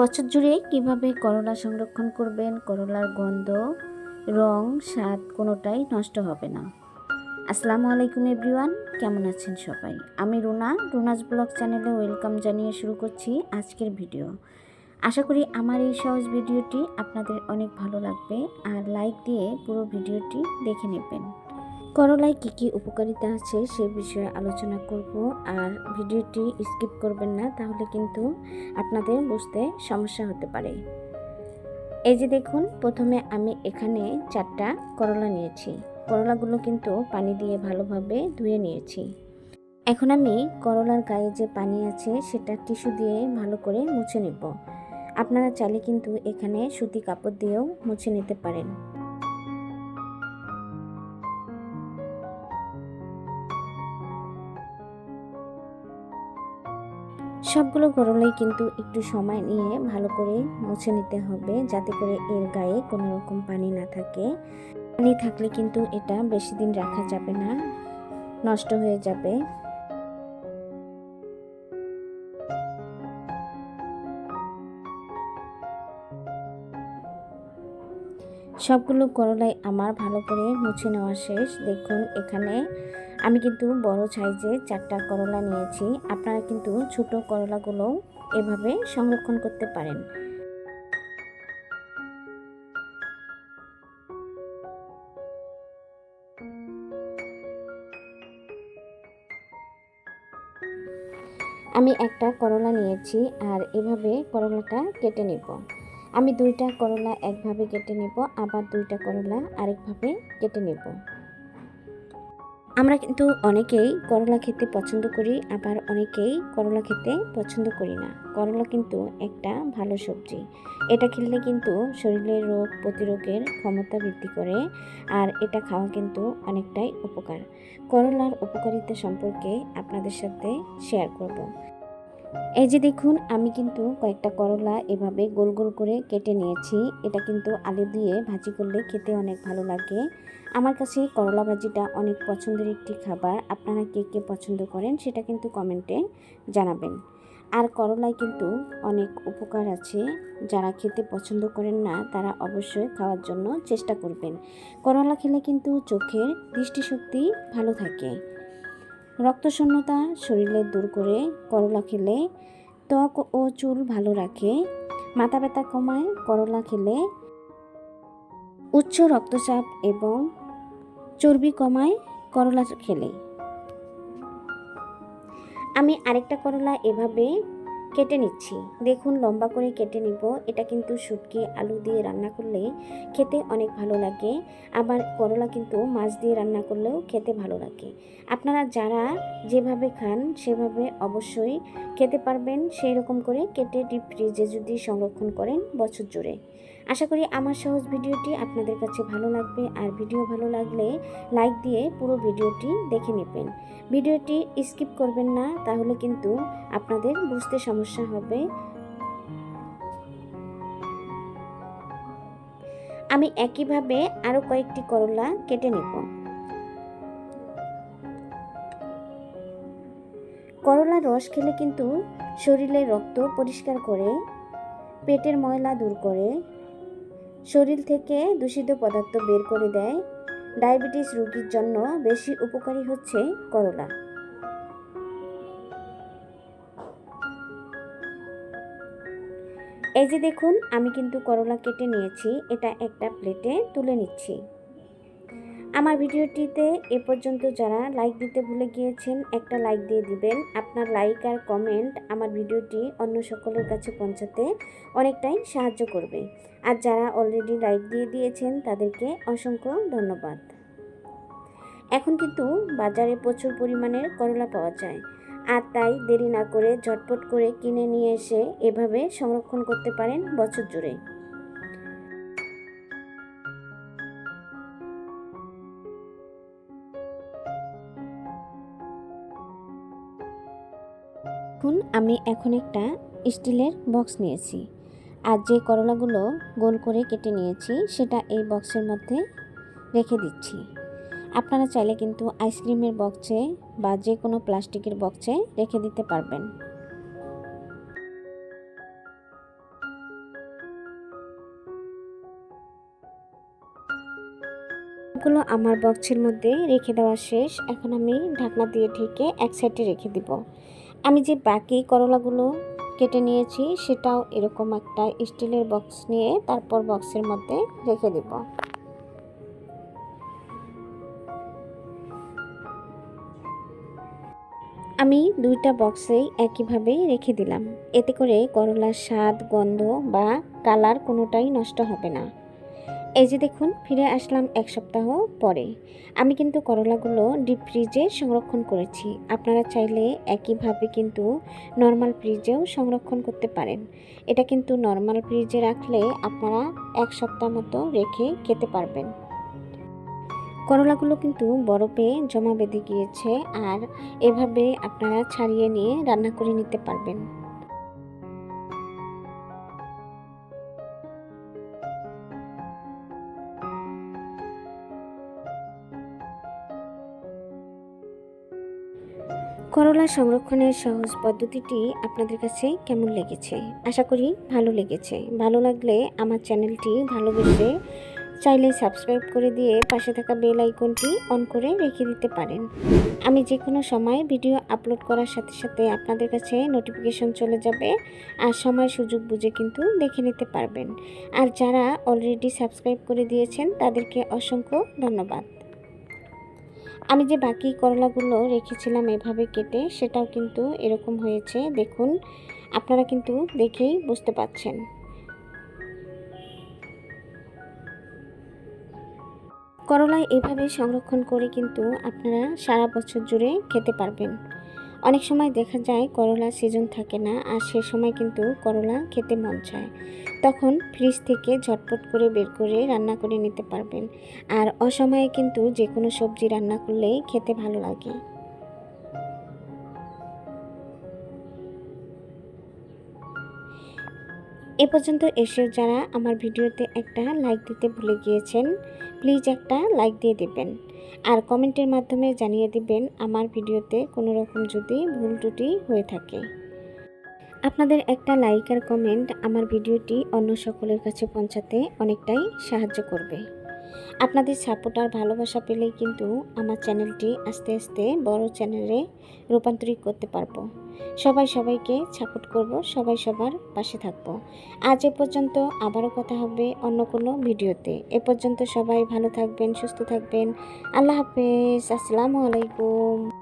বছর জুড়ে কীভাবে করলা সংরক্ষণ করবেন করলার গন্ধ, রং, স্বাদ কোনোটাই নষ্ট হবে না। আসসালামু আলাইকুম এভরিওয়ান, কেমন আছেন সবাই? আমি রুনা রুনাজ ব্লগ চ্যানেলে ওয়েলকাম জানিয়ে শুরু করছি আজকের ভিডিও। আশা করি আমার এই সহজ ভিডিওটি আপনাদের অনেক ভালো লাগবে, আর লাইক দিয়ে পুরো ভিডিওটি দেখে নেবেন। করলায় কী কী উপকারিতা আছে সে বিষয়ে আলোচনা করব। আর ভিডিওটি স্কিপ করবেন না, তাহলে কিন্তু আপনাদের বুঝতে সমস্যা হতে পারে। এই যে দেখুন, প্রথমে আমি এখানে চারটা করলা নিয়েছি। করলাগুলো কিন্তু পানি দিয়ে ভালোভাবে ধুয়ে নিয়েছি। এখন আমি করলার গায়ে যে পানি আছে, সেটা টিস্যু দিয়ে ভালো করে মুছে নেব। আপনারা চাইলে কিন্তু এখানে সুতি কাপড় দিয়েও মুছে নিতে পারেন। সবগুলো করলাই কিন্তু একটু সময় নিয়ে ভালো করে মুছে নিতে হবে, যাতে করে এর গায়ে কোনো রকম পানি না থাকে। পানি থাকলে কিন্তু এটা বেশি দিন রাখা যাবে না, নষ্ট হয়ে যাবে। সবগুলো করলাই আমার ভালো করে মুছে নেওয়া শেষ। দেখুন, এখানে আমি কিন্তু বড় সাইজে চারটা করলা নিয়েছি। আপনারা কিন্তু ছোট করলাগুলো এভাবে সংরক্ষণ করতে পারেন। আমি একটা করলা নিয়েছি আর এভাবে করলাটা কেটে নেব। আমি দুইটা করলা একভাবে কেটে নেব, আবার দুইটা করলা আরেকভাবে কেটে নেব। আমরা কিন্তু অনেকেই করলা খেতে পছন্দ করি, আবার অনেকেই করলা খেতে পছন্দ করি না। করলা কিন্তু একটা ভালো সবজি। এটা খেলে কিন্তু শরীরের রোগ প্রতিরোধের ক্ষমতা বৃদ্ধি করে, আর এটা খাওয়া কিন্তু অনেকটাই উপকার। করলার উপকারিতা সম্পর্কে আপনাদের সাথে শেয়ার করব। এই যে দেখুন, আমি কিন্তু কয়েকটা করলা এভাবে গোল গোল করে কেটে নিয়েছি। এটা কিন্তু আলু দিয়ে ভাজি করলে খেতে অনেক ভালো লাগে। আমার কাছে করলা ভাজিটা অনেক পছন্দের একটি খাবার। আপনারা কে কে পছন্দ করেন সেটা কিন্তু কমেন্টে জানাবেন। আর করলায় কিন্তু অনেক উপকার আছে। যারা খেতে পছন্দ করেন না, তারা অবশ্যই খাওয়ার জন্য চেষ্টা করবেন। করলা খেলে কিন্তু চোখের দৃষ্টিশক্তি ভালো থাকে। রক্তশূন্যতা শরীরে দূর করে করলা খেলে ত্বক ও চুল ভালো রাখে। মাথা ব্যথা কমায় করলা খেলে উচ্চ রক্তচাপ এবং চর্বি কমায় করলা খেলে। আমি আরেকটা করলা এভাবে কেটে নিচ্ছি। দেখুন, লম্বা করে কেটে নিব। এটা কিন্তু শুটকি, আলু দিয়ে রান্না করলে খেতে অনেক ভালো লাগে। আবার করলা কিন্তু মাছ দিয়ে রান্না করলেও খেতে ভালো লাগে। আপনারা যারা যেভাবে খান, সেভাবে অবশ্যই খেতে পারবেন। সেই রকম করে কেটে ডিপ ফ্রিজে যদি সংরক্ষণ করেন বছর জুড়ে। আশা করি আমার সহজ ভিডিওটি আপনাদের কাছে ভালো লাগবে। আর ভিডিও ভালো লাগলে লাইক দিয়ে পুরো ভিডিওটি দেখে নেবেন। ভিডিওটি স্কিপ করবেন না, তাহলে কিন্তু আপনাদের বুঝতে সমস্যা হবে। আমি একইভাবে আরও কয়েকটি করলা কেটে নেব। করলার রস খেলে কিন্তু শরীরের রক্ত পরিষ্কার করে, পেটের ময়লা দূর করে, শরীর থেকে দূষিত পদার্থ বের করে দেয়। ডায়াবেটিস রোগীর জন্য বেশি উপকারী হচ্ছে করলা। এই যে দেখুন, আমি কিন্তু করলা কেটে নিয়েছি। এটা একটা প্লেটে তুলে নিচ্ছি। আমার ভিডিওটিতে এ পর্যন্ত যারা লাইক দিতে ভুলে গিয়েছেন, একটা লাইক দিয়ে দিবেন। আপনার লাইক আর কমেন্ট আমার ভিডিওটি অন্য সকলের কাছে পৌঁছাতে অনেকটাই সাহায্য করবে। আর যারা অলরেডি লাইক দিয়ে দিয়েছেন, তাদেরকে অসংখ্য ধন্যবাদ। এখন কিন্তু বাজারে প্রচুর পরিমাণের করলা পাওয়া যায়। আর তাই দেরি না করে ঝটপট করে কিনে নিয়ে এসে এভাবে সংরক্ষণ করতে পারেন বছর জুড়ে। দেখুন, আমি এখন একটা স্টিলের বক্স নিয়েছি। আর যে করলাগুলো গোল করে কেটে নিয়েছি, সেটা এই বক্সের মধ্যে রেখে দিচ্ছি। আপনারা চাইলে কিন্তু আইসক্রিমের বক্সে বা যে কোনো প্লাস্টিকের বক্সে রেখে দিতে পারবেন। এগুলো আমার বক্সের মধ্যে রেখে দেওয়া শেষ। এখন আমি ঢাকনা দিয়ে ঢেকে এক সাইডে রেখে দিব। আমি যে বাকি করলাগুলো কেটে নিয়েছি, সেটাও এরকম একটা স্টিলের বক্স নিয়ে তারপর বক্সের মধ্যে রেখে দিব। আমি দুইটা বক্সেই একইভাবে রেখে দিলাম। এতে করে করলার স্বাদ, গন্ধ বা কালার কোনোটাই নষ্ট হবে না। এই যে দেখুন, ফিরে আসলাম এক সপ্তাহ পরে। আমি কিন্তু করলাগুলো ডিপ ফ্রিজে সংরক্ষণ করেছি। আপনারা চাইলে একইভাবে কিন্তু নর্মাল ফ্রিজেও সংরক্ষণ করতে পারেন। এটা কিন্তু নর্মাল ফ্রিজে রাখলে আপনারা এক সপ্তাহ মতো রেখে খেতে পারবেন। করলাগুলো কিন্তু বরফে জমা বেঁধে গিয়েছে আর এভাবে আপনারা ছাড়িয়ে নিয়ে রান্না করে নিতে পারবেন। করলা সংরক্ষণের সহজ পদ্ধতিটি আপনাদের কাছে কেমন লেগেছে? আশা করি ভালো লেগেছে। ভালো লাগলে আমার চ্যানেলটি ভালোবেসে চাইলে সাবস্ক্রাইব করে দিয়ে পাশে থাকা বেল আইকনটি অন করে রেখে দিতে পারেন। আমি যে কোনো সময় ভিডিও আপলোড করার সাথে সাথে আপনাদের কাছে নোটিফিকেশন চলে যাবে আর সময় সুযোগ বুঝে কিন্তু দেখে নিতে পারবেন। আর যারা অলরেডি সাবস্ক্রাইব করে দিয়েছেন, তাদেরকে অসংখ্য ধন্যবাদ। আমি যে বাকি করলাগুলো রেখেছিলাম এভাবে কেটে, সেটাও কিন্তু এরকম হয়েছে। দেখুন, আপনারা কিন্তু দেখেই বুঝতে পাচ্ছেন। করলায় এভাবে সংরক্ষণ করে কিন্তু আপনারা সারা বছর জুড়ে খেতে পারবেন। অনেক সময় দেখা যায় করলা সিজন থাকে না, আর সে সময় কিন্তু করলা খেতে মন চায়। তখন ফ্রিজ থেকে ঝটপট করে বের করে রান্না করে নিতে পারবেন। আর অসময়ে কিন্তু যে কোনো সবজি রান্না করলেই খেতে ভালো লাগে। এ পর্যন্ত এসেও যারা আমার ভিডিওতে একটা লাইক দিতে ভুলে গিয়েছেন প্লিজ একটা লাইক দিয়ে দেবেন। আর কমেন্টের মাধ্যমে জানিয়ে দিবেন আমার ভিডিওতে কোনো রকম যদি ভুল ত্রুটি হয়ে থাকে। আপনাদের একটা লাইক আর কমেন্ট আমার ভিডিওটি অন্য সকলের কাছে পৌঁছাতে অনেকটাই সাহায্য করবে। আপনাদের সাপোর্ট আর ভালোবাসা পেলেই কিন্তু আমার চ্যানেলটি আস্তে আস্তে বড় চ্যানেলে রূপান্তরিত করতে পারব। সবাই সবাইকে সাপোর্ট করব, সবাই সবার পাশে থাকব। আজ এ পর্যন্ত আবারও কথা হবে অন্য কোনো ভিডিওতে। এ পর্যন্ত সবাই ভালো থাকবেন, সুস্থ থাকবেন। আল্লাহ হাফেজ, আসসালামু আলাইকুম।